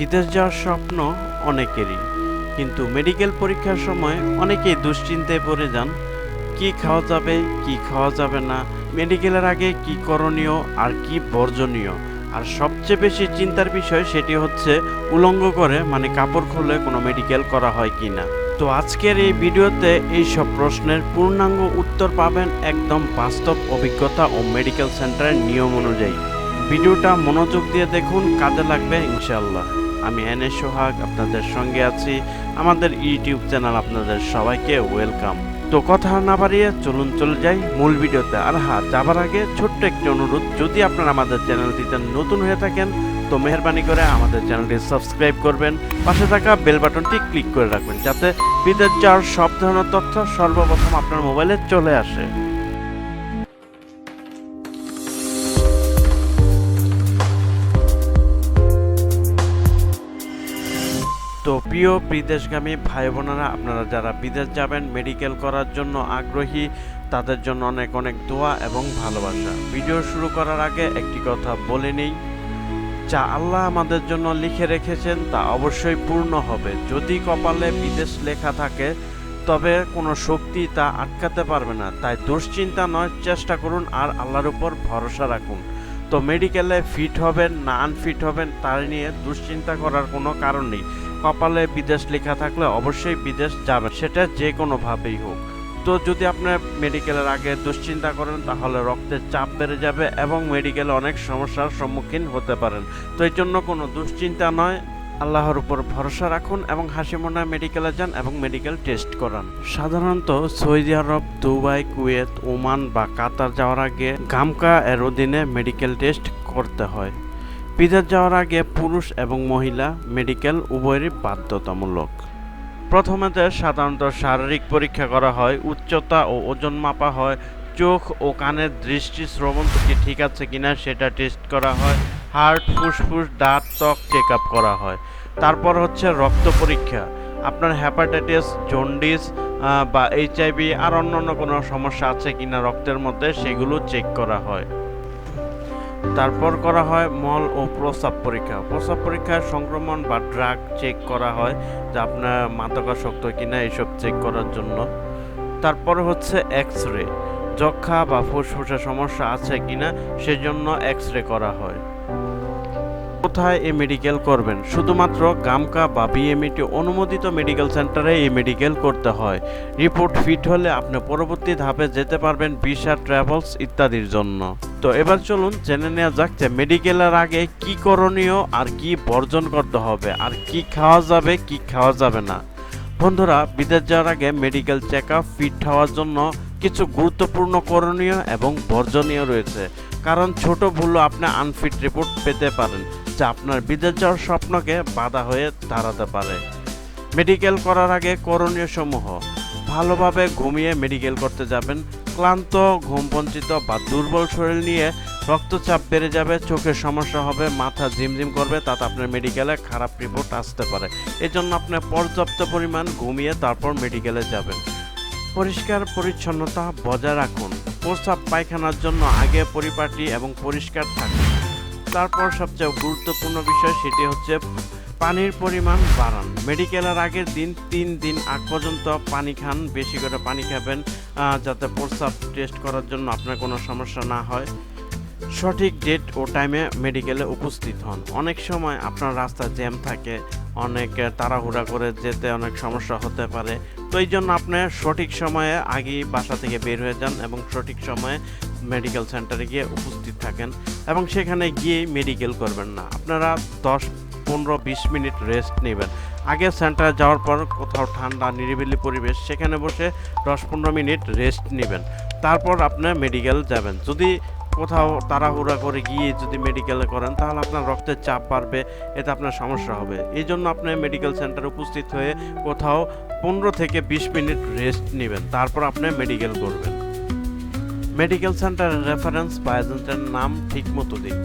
বিদেশ যাওয়ার স্বপ্ন অনেকেরই। কিন্তু মেডিকেল পরীক্ষার সময় অনেকেই দুশ্চিন্তায় পড়ে যান। কি খাওয়া যাবে, কি খাওয়া যাবে না, মেডিকেলের আগে কি করণীয় আর কি বর্জনীয়। আর সবচেয়ে বেশি চিন্তার বিষয় সেটি হচ্ছে উলঙ্গ করে মানে কাপড় খুলে কোনো মেডিকেল করা হয় কি না। তো আজকের এই ভিডিওতে এই সব প্রশ্নের পূর্ণাঙ্গ উত্তর পাবেন একদম বাস্তব অভিজ্ঞতা ও মেডিকেল সেন্টারের নিয়ম অনুযায়ী। ভিডিওটা মনোযোগ দিয়ে দেখুন, কাজে লাগবে ইনশাল্লাহ আমি এন সোহাগ আপনাদের সঙ্গে আছি। আমাদের ইউটিউব চ্যানেল আপনাদের সবাইকে ওয়েলকাম। তো কথা না বাড়িয়ে চলুন চলে যাই মূল ভিডিওতে। আর হ্যাঁ যাবার আগে ছোট্ট একটি অনুরোধ, যদি আপনারা আমাদের চ্যানেলটিতে নতুন হয়ে থাকেন, তো মেহরবানি করে আমাদের চ্যানেলটি সাবস্ক্রাইব করবেন। পাশে থাকা বেল বাটনটি ক্লিক করে রাখবেন, যাতে বিদেশ যাওয়ার সব ধরনের তথ্য সর্বপ্রথম আপনার মোবাইলে চলে আসে। তো প্রিয় বিদেশগামী ভাই বোনেরা আপনারা যারা বিদেশ যাবেন মেডিকেল করার জন্য আগ্রহী, তাদের জন্য অনেক অনেক দোয়া এবং ভালোবাসা। ভিডিও শুরু করার আগে একটি কথা বলে নেই। যা আল্লাহ আমাদের জন্য লিখে রেখেছেন, তা অবশ্যই পূর্ণ হবে। যদি কপালে বিদেশ লেখা থাকে, তবে কোনো শক্তি তা আটকাতে পারবে না। তাই দুশ্চিন্তা নয়, চেষ্টা করুন আর আল্লাহর উপর ভরসা রাখুন। তো মেডিকেলে ফিট হবেন না আনফিট হবেন, তার নিয়ে দুশ্চিন্তা করার কোনো কারণ নেই। কপালে বিদেশ লেখা থাকলে অবশ্যই বিদেশ যাবে সেটা যে কোনোভাবেই হোক। তো যদি আপনি মেডিকেলের আগে দুশ্চিন্তা করেন, তাহলে রক্তের চাপ বেড়ে যাবে এবং মেডিকেলে অনেক সমস্যার সম্মুখীন হতে পারেন। তো এই জন্য কোনো দুশ্চিন্তা নয়। আল্লাহর উপর ভরসা রাখুন এবং হাসি মনে মেডিকেলে যান এবং মেডিকেল টেস্ট করান। সাধারণত Saudi Arab, Dubai, Kuwait, Oman বা কাতার যাওয়ার আগে গামকা এর অধীনে মেডিকেল টেস্ট করতে হয়। বিদেশ যাওয়ার আগে পুরুষ এবং মহিলা মেডিকেল উভয়েরই বাধ্যতামূলক। প্রথমেতে সাধারণত শারীরিক পরীক্ষা করা হয়, উচ্চতা ও ওজন মাপা হয়, চোখ ও কানের দৃষ্টি শ্রবণ ঠিক আছে কিনা সেটা টেস্ট করা হয়। হার্ট ফুসফুস, দাঁত, ত্বক চেক আপ করা হয়। তারপর হচ্ছে রক্ত পরীক্ষা। আপনার হ্যাপাটাইটিস জন্ডিস বা এইচআইভি আর অন্যান্য কোনো সমস্যা আছে কিনা রক্তের মধ্যে সেগুলো চেক করা হয়। তারপর করা হয় মল ও প্রস্রাব পরীক্ষা। প্রস্রাব পরীক্ষায় সংক্রমণ বা ড্রাগ চেক করা হয় যে আপনার মাদকাসক্ত কিনা এইসব চেক করার জন্য। তারপর হচ্ছে এক্স রে যক্ষা বা ফুসফুসের সমস্যা আছে কিনা সেজন্য এক্স রে করা হয়। কোথায় এই মেডিকেল করবেন? শুধুমাত্র গামকা বা বিএমইটি অনুমোদিত মেডিকেল সেন্টারে এই মেডিকেল করতে হয়। রিপোর্ট ফিট হলে আপনি পরবর্তী ধাপে যেতে পারবেন ভিসা ট্রাভেলস ইত্যাদির জন্য। তো এবার চলুন জেনে নেওয়া যাক যে মেডিকেলের আগে কি করণীয় আর কি বর্জন করতে হবে আর কি খাওয়া যাবে, কি খাওয়া যাবে না। বন্ধুরা, বিদেশ যাওয়ার আগে মেডিকেল চেক আপ ফিট হওয়ার জন্য কিছু গুরুত্বপূর্ণ করণীয় এবং বর্জনীয় রয়েছে। কারণ ছোট ভুলও আপনি আনফিট রিপোর্ট পেতে পারেন। যা আপনার বিদেশ যাওয়ার স্বপ্নকে বাধা হয়ে দাঁড়াতে পারে। মেডিকেল করার আগে করণীয় সমূহ। ভালোভাবে ঘুমিয়ে মেডিকেল করতে যাবেন। ক্লান্ত, ঘুমবঞ্চিত বা দুর্বল শরীর নিয়ে রক্তচাপ বেড়ে যাবে, চোখের সমস্যা হবে, মাথা ঝিমঝিম করবে, তাতে আপনার মেডিকেলে খারাপ রিপোর্ট আসতে পারে। এজন্য আপনি পর্যাপ্ত পরিমাণ ঘুমিয়ে তারপর মেডিকেলে যাবেন। পরিষ্কার পরিচ্ছন্নতা বজায় রাখুন। প্রস্রাব পায়খানার জন্য আগে পরিপাটি এবং পরিষ্কার থাকুন। তারপর সবচেয়ে গুরুত্বপূর্ণ বিষয় সেটি হচ্ছে পানির পরিমাণ বাড়ান। মেডিকেলের আগের দিন তিন দিন আগ পর্যন্ত পানি খান, বেশি করে পানি খাবেন যাতে প্রস্রাব টেস্ট করার জন্য আপনার কোনো সমস্যা না হয়। সঠিক ডেট ও টাইমে মেডিকেলে উপস্থিত হন। অনেক সময় আপনার রাস্তা জ্যাম থাকে, অনেক তাড়াহুড়া করে যেতে অনেক সমস্যা হতে পারে। তো এই জন্য আপনি সঠিক সময়ে আগেই বাসা থেকে বের হয়ে যান এবং সঠিক সময়ে মেডিকেল সেন্টারে গিয়ে উপস্থিত থাকেন এবং সেখানে গিয়ে মেডিকেল করবেন না। আপনারা দশ, পনেরো, বিশ মিনিট রেস্ট নেবেন। আগে সেন্টারে যাওয়ার পর কোথাও ঠান্ডা, নিরিবিলি পরিবেশ, সেখানে বসে দশ, পনেরো মিনিট রেস্ট নেবেন। তারপর আপনি মেডিকেল যাবেন। যদি কোথাও তাড়াহুড়া করে গিয়ে যদি মেডিকেলে করেন, তাহলে আপনার রক্তের চাপ বাড়বে, এতে আপনার সমস্যা হবে। এই জন্য আপনি মেডিকেল সেন্টারে উপস্থিত হয়ে কোথাও পনেরো থেকে বিশ মিনিট রেস্ট নেবেন। তারপর আপনি মেডিকেল করবেন। মেডিকেল সেন্টারের রেফারেন্স বা এজেন্টের নাম ঠিক মতো দিন।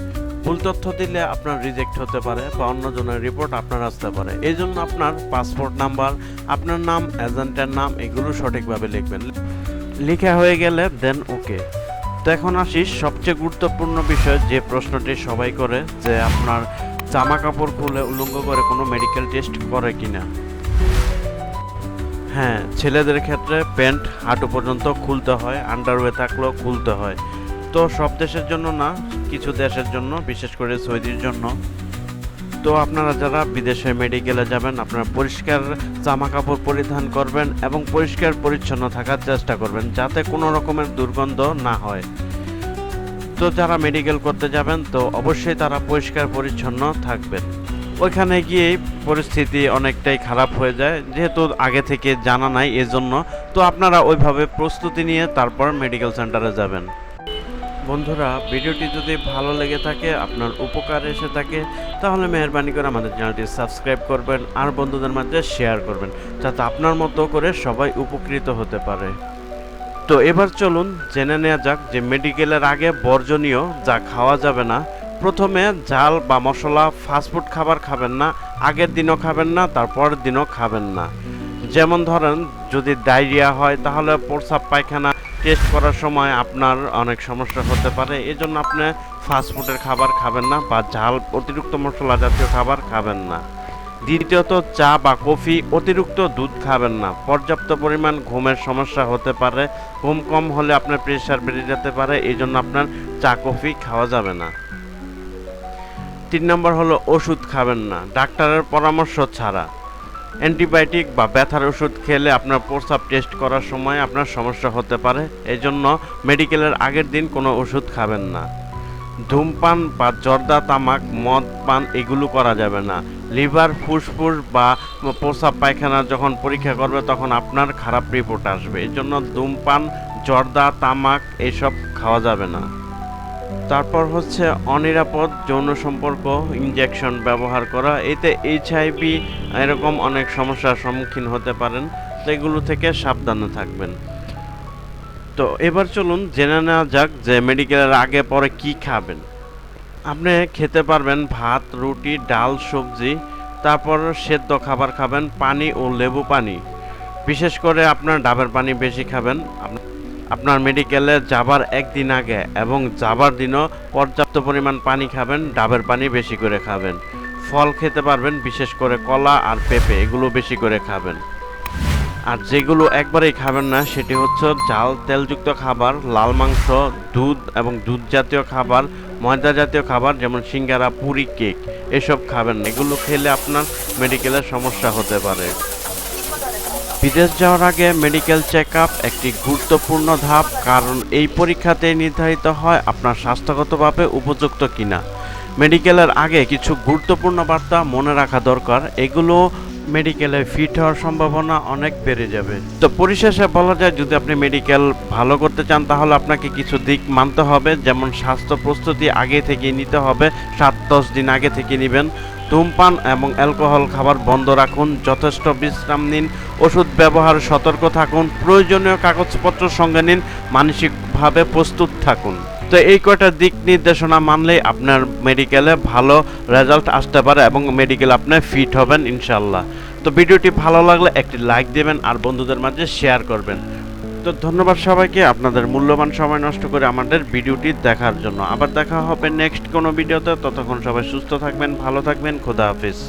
ভুল তথ্য দিলে আপনার রিজেক্ট হতে পারে বা অন্যজনের রিপোর্ট আপনার আসতে পারে। এই জন্য আপনার পাসপোর্ট নাম্বার আপনার নাম এজেন্টের নাম এগুলো সঠিকভাবে লিখবেন। লেখা হয়ে গেলে দেন ওকে তো এখন আসি সবচেয়ে গুরুত্বপূর্ণ বিষয় যে প্রশ্নটি সবাই করে যে আপনার জামা কাপড় খুলে উলঙ্গ করে কোনো মেডিকেল টেস্ট করে কিনা। হ্যাঁ ছেলেদের ক্ষেত্রে প্যান্ট হাঁটু পর্যন্ত খুলতে হয় আন্ডারওয়ে থাকলেও খুলতে হয়। তো সব দেশের জন্য না, কিছু দেশের জন্য, বিশেষ করে সৌদির জন্য। তো আপনারা যারা বিদেশে মেডিকেলে যাবেন, আপনারা পরিষ্কার জামা কাপড় পরিধান করবেন এবং পরিষ্কার পরিচ্ছন্ন থাকার চেষ্টা করবেন, যাতে কোনো রকমের দুর্গন্ধ না হয়। তো যারা মেডিকেল করতে যাবেন, তো অবশ্যই তারা পরিষ্কার পরিচ্ছন্ন থাকবেন। ওইখানে গিয়ে পরিস্থিতি অনেকটাই খারাপ হয়ে যায়, যেহেতু আগে থেকে জানা নাই এজন্য। তো আপনারা ওইভাবে প্রস্তুতি নিয়ে তারপর মেডিকেল সেন্টারে যাবেন। বন্ধুরা, ভিডিওটি যদি ভালো লেগে থাকে, আপনার উপকার এসে থাকে, তাহলে মেহরবানি করে আমাদের চ্যানেলটি সাবস্ক্রাইব করবেন আর বন্ধুদের মাঝে শেয়ার করবেন, যাতে আপনার মতো করে সবাই উপকৃত হতে পারে। তো এবার চলুন, জেনে নেওয়া যাক যে মেডিকেলের আগে বর্জনীয় যা খাওয়া যাবে না প্রথমে ঝাল বা মশলা ফাস্টফুড খাবার খাবেন না, আগের দিনও খাবেন না, তারপরের দিনও খাবেন না। যেমন ধরেন, যদি ডায়রিয়া হয়, তাহলে প্রস্রাব পায়খানা টেস্ট করার সময় আপনার অনেক সমস্যা হতে পারে। এই জন্য আপনি ফাস্টফুডের খাবার খাবেন না বা ঝাল, অতিরিক্ত মশলা জাতীয় খাবার খাবেন না। দ্বিতীয়ত, চা বা কফি, অতিরিক্ত দুধ খাবেন না। পর্যাপ্ত পরিমাণ ঘুমের সমস্যা হতে পারে। ঘুম কম হলে আপনার প্রেশার বেড়ে যেতে পারে। এই জন্য আপনার চা, কফি খাওয়া যাবে না। তিন নম্বর হলো ওষুধ খাবেন না, ডাক্তারের পরামর্শ ছাড়া। অ্যান্টিবায়োটিক বা ব্যথার ওষুধ খেলে আপনার প্রস্রাব টেস্ট করার সময় আপনার সমস্যা হতে পারে এই জন্য মেডিকেলের আগের দিন কোনো ওষুধ খাবেন না। ধূমপান বা জর্দা, তামাক, মদ, পান এগুলো করা যাবে না। লিভার, ফুসফুস বা প্রস্রাব পায়খানা যখন পরীক্ষা করবে তখন আপনার খারাপ রিপোর্ট আসবে এই জন্য ধূমপান, জর্দা, তামাক এইসব খাওয়া যাবে না। তারপর হচ্ছে অনিরাপদ যৌন সম্পর্ক ইনজেকশন ব্যবহার করা। এতে এইচআইভি এরকম অনেক সমস্যার সম্মুখীন হতে পারেন, সেগুলো থেকে সাবধানে থাকবেন। তো এবার চলুন জেনে নেওয়া যাক যে মেডিকেলের আগে পরে কি খাবেন। আপনি খেতে পারবেন ভাত, রুটি, ডাল, সবজি, তারপর সেদ্ধ খাবার খাবেন পানি ও লেবু পানি। বিশেষ করে আপনার ডাবের পানি বেশি খাবেন। আপনার মেডিকেলে যাবার একদিন আগে এবং যাবার দিনও পর্যাপ্ত পরিমাণ পানি খাবেন, ডাবের পানি বেশি করে খাবেন। ফল খেতে পারবেন, বিশেষ করে কলা আর পেঁপে, এগুলো বেশি করে খাবেন। আর যেগুলো একবারেই খাবেন না, সেটি হচ্ছে জাল, তেলযুক্ত খাবার, লাল মাংস, দুধ এবং দুধ জাতীয় খাবার, ময়দা জাতীয় খাবার, যেমন সিঙ্গারা, পুরি, কেক, এসব খাবেন এগুলো খেলে আপনার মেডিকেলের সমস্যা হতে পারে। বিদেশ যাওয়ার আগে মেডিকেল চেক একটি গুরুত্বপূর্ণ ধাপ, কারণ এই পরীক্ষাতে নির্ধারিত হয় আপনার স্বাস্থ্যগতভাবে উপযুক্ত কিনা। মেডিকেলের আগে কিছু গুরুত্বপূর্ণ বার্তা মনে রাখা দরকার। এগুলো মেডিকেলে ফিট হওয়ার সম্ভাবনা অনেক বেড়ে যাবে। তো পরিশেষে বলা যায়, যদি আপনি মেডিকেল ভালো করতে চান, তাহলে আপনাকে কিছু দিক মানতে হবে। যেমন স্বাস্থ্য প্রস্তুতি আগে থেকে নিতে হবে। সাত, দশ দিন আগে থেকে নেবেন। ধূমপান এবং অ্যালকোহল খাবার বন্ধ রাখুন। যথেষ্ট বিশ্রাম নিন। ওষুধ ব্যবহার সতর্ক থাকুন। প্রয়োজনীয় কাগজপত্র সঙ্গে নিন। মানসিকভাবে প্রস্তুত থাকুন। তো এই কয়টা দিক নির্দেশনা মানলেই আপনার মেডিকেলে ভালো রেজাল্ট আসতে পারে এবং মেডিকেল আপনি ফিট হবেন ইনশাল্লাহ তো ভিডিওটি ভালো লাগলে একটি লাইক দেবেন আর বন্ধুদের মাঝে শেয়ার করবেন। তো ধন্যবাদ সবাইকে, আপনাদের মূল্যবান সময় নষ্ট করে আমাদের ভিডিওটি দেখার জন্য। আবার দেখা হবে নেক্সট কোনো ভিডিওতে। ততক্ষণ সবাই সুস্থ থাকবেন, ভালো থাকবেন, খোদা হাফিজ।